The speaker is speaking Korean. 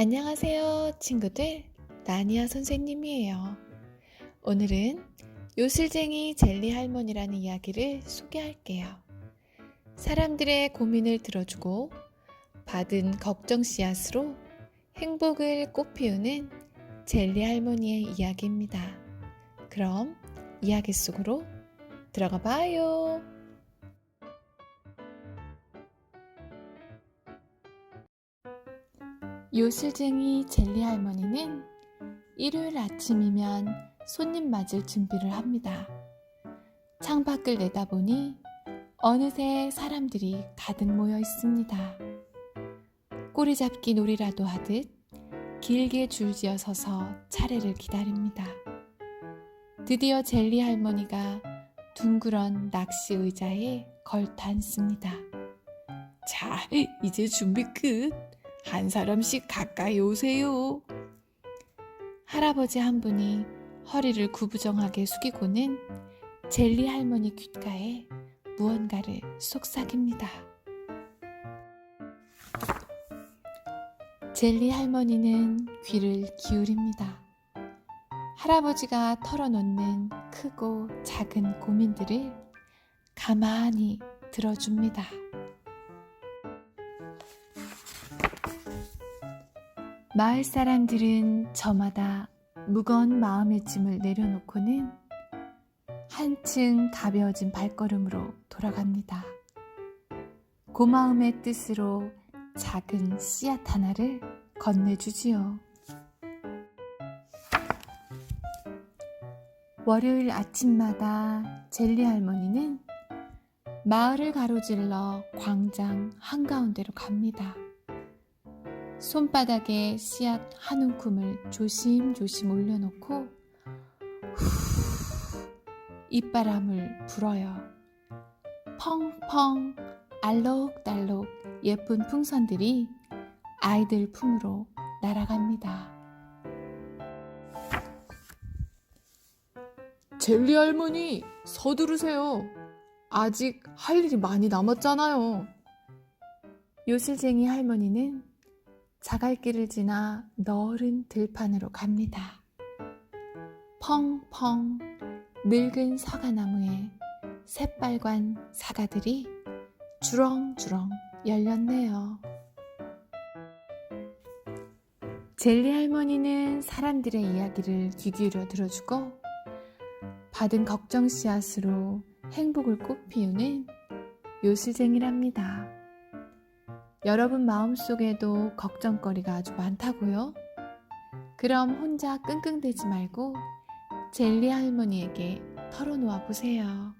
안녕하세요, 친구들. 나니아 선생님이에요. 오늘은 요술쟁이 젤리 할머니라는 이야기를 소개할게요. 사람들의 고민을 들어주고 받은 걱정 씨앗으로 행복을 꽃피우는 젤리 할머니의 이야기입니다. 그럼 이야기 속으로 들어가 봐요. 요술쟁이 젤리 할머니는 일요일 아침이면 손님 맞을 준비를 합니다. 창밖을 내다보니 어느새 사람들이 가득 모여 있습니다. 꼬리잡기 놀이라도 하듯 길게 줄지어 서서 차례를 기다립니다. 드디어 젤리 할머니가 둥그런 낚시 의자에 걸터 앉습니다. 자, 이제 준비 끝. 한 사람씩 가까이 오세요. 할아버지 한 분이 허리를 구부정하게 숙이고는 젤리 할머니 귓가에 무언가를 속삭입니다. 젤리 할머니는 귀를 기울입니다. 할아버지가 털어놓는 크고 작은 고민들을 가만히 들어줍니다. 마을 사람들은 저마다 무거운 마음의 짐을 내려놓고는 한층 가벼워진 발걸음으로 돌아갑니다. 고마움의 뜻으로 작은 씨앗 하나를 건네주지요. 월요일 아침마다 젤리 할머니는 마을을 가로질러 광장 한가운데로 갑니다. 손바닥에 씨앗 한 움큼을 조심조심 올려놓고 후 입바람을 불어요. 펑펑 알록달록 예쁜 풍선들이 아이들 품으로 날아갑니다. 젤리 할머니 서두르세요. 아직 할 일이 많이 남았잖아요. 요술쟁이 할머니는 자갈길을 지나 너른 들판으로 갑니다. 펑펑 늙은 서가나무에 새빨간 사과들이 주렁주렁 열렸네요. 젤리 할머니는 사람들의 이야기를 귀 기울여 들어주고 받은 걱정 씨앗으로 행복을 꽃피우는 요술쟁이랍니다. 여러분 마음속에도 걱정거리가 아주 많다고요? 그럼 혼자 끙끙대지 말고 젤리 할머니에게 털어놓아 보세요.